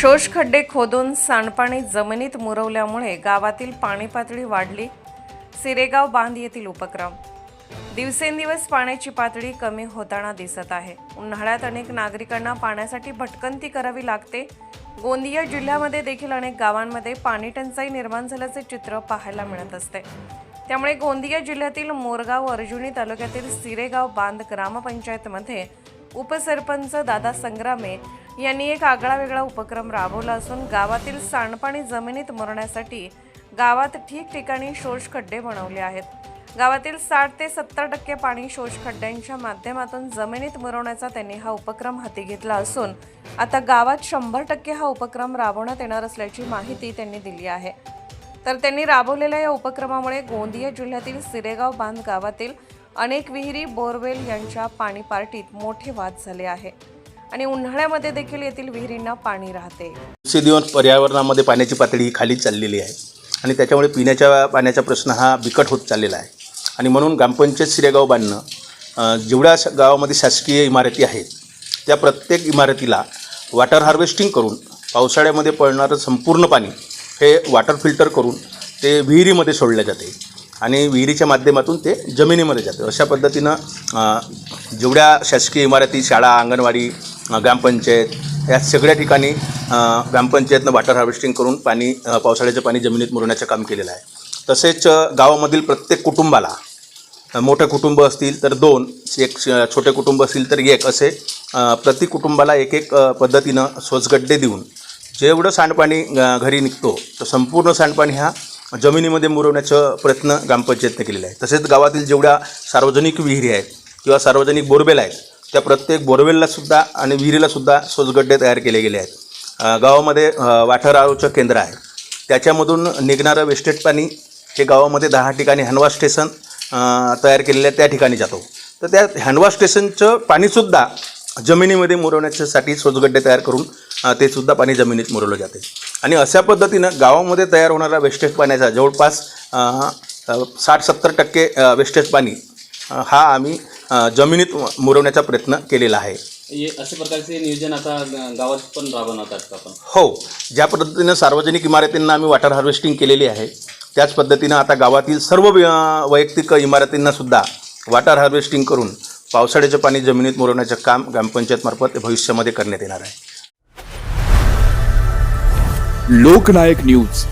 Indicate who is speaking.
Speaker 1: शोष खड्डे खोदून सांडपाणी जमिनीत मुरवल्यामुळे गावातील पाणी पातळी वाढली. सिरेगाव बांध येथील उपक्रम. दिवसेंदिवस पाण्याची पातळी कमी होताना दिसत आहे. उन्हाळ्यात अनेक नागरिकांना पाण्यासाठी भटकंती करावी लागते. गोंदिया जिल्ह्यामध्ये देखील अनेक गावांमध्ये पाणी टंचाई निर्माण झाल्याचे चित्र पाहायला मिळत असते. त्यामुळे गोंदिया जिल्ह्यातील मोरगाव अर्जुनी तालुक्यातील सिरेगाव बांध ग्रामपंचायतमध्ये उपसरपंच दादा संग्रामे यांनी एक आगळा वेगळा उपक्रम राबवला असून गावातील सांडपाणी जमिनीत मुरण्यासाठी गावात ठिकठिकाणी शोष खड्डे बनवले आहेत. गावातील साठ ते सत्तर टक्के पाणी शोष खड्ड्यांच्या माध्यमातून जमिनीत मुरवण्याचा त्यांनी हा उपक्रम हाती घेतला असून आता गावात शंभर टक्के हा उपक्रम राबवण्यात येणार असल्याची माहिती त्यांनी दिली आहे. तर त्यांनी राबवलेल्या या उपक्रमामुळे गोंदिया जिल्ह्यातील सिरेगाव बांध गावातील अनेक विहिरी बोरवेल यांच्या पाणी पार्टीत मोठे वाद झाले आहे. आणि उन्हाळ्यामध्ये देखील येथील विहिरींना पाणी राहते.
Speaker 2: दिवस पर्यावरणामध्ये पाण्याची पातळी ही खाली चाललेली आहे. आणि त्याच्यामुळे पिण्याच्या पाण्याचा प्रश्न हा बिकट होत चाललेला आहे. आणि म्हणून ग्रामपंचायत सिरेगाव बांधणं जेवढ्या गावामध्ये शासकीय इमारती आहेत त्या प्रत्येक इमारतीला वॉटर हार्वेस्टिंग करून पावसाळ्यामध्ये पडणारं संपूर्ण पाणी हे वॉटर फिल्टर करून ते विहिरीमध्ये सोडले जाते. आणि विहिरीच्या माध्यमातून ते जमिनीमध्ये जाते. अशा पद्धतीनं जेवढ्या शासकीय इमारती शाळा अंगणवाडी ग्रामपंचायत या सगळ्या ठिकाणी ग्रामपंचायतनं वॉटर हार्वेस्टिंग करून पाणी पावसाळ्याचं पाणी जमिनीत मुरवण्याचं काम केलेलं आहे. तसेच गावामधील प्रत्येक कुटुंबाला मोठे कुटुंब असतील तर दोन एक छोटे कुटुंब असतील तर एक असे प्रति कुटुंबाला एक एक पद्धतीनं स्वचगड्डे देऊन जेवढं सांडपाणी घरी निघतो तर संपूर्ण सांडपाणी हा जमिनीमध्ये मुरवण्याचा प्रयत्न ग्रामपंचायतने केलेला आहे. तसेच गावातील जेवढ्या सार्वजनिक विहिरी आहेत किंवा सार्वजनिक बोरबेल आहेत त्या प्रत्येक बोरवेललासुद्धा आणि विहिरीलासुद्धा सोजगड्डे तयार केले गेले आहेत. गावामध्ये अ, आरोचं केंद्र आहे. त्याच्यामधून निघणारं वेस्टेज पाणी हे गावामध्ये दहा ठिकाणी हँडवॉश स्टेशन तयार केलेलं आहे त्या ठिकाणी जातो. तर त्या हँडवॉश स्टेशनचं पाणीसुद्धा जमिनीमध्ये मुरवण्याच्यासाठी सोजगड्डे तयार करून ते सुद्धा पाणी जमिनीत मुरवलं जाते. आणि अशा पद्धतीनं गावामध्ये तयार होणारा वेस्टेज पाण्याचा जवळपास साठ सत्तर टक्के वेस्टेज पाणी हा आम्ही जमिनीत मुरवण्याचा प्रयत्न केलेला आहे.
Speaker 3: हे अशा प्रकारचे नियोजन आता गावात पण राबवणार आपण.
Speaker 2: हो ज्या पद्धतीनं सार्वजनिक इमारतींना आम्ही वॉटर हार्वेस्टिंग केलेली आहे त्याच पद्धतीनं आता गावातील सर्व वैयक्तिक इमारतींना सुद्धा वॉटर हार्वेस्टिंग करून पावसाळ्याचं पाणी जमिनीत मुरवण्याचं काम ग्रामपंचायतमार्फत भविष्यामध्ये करण्यात येणार आहे.
Speaker 4: लोकनायक न्यूज.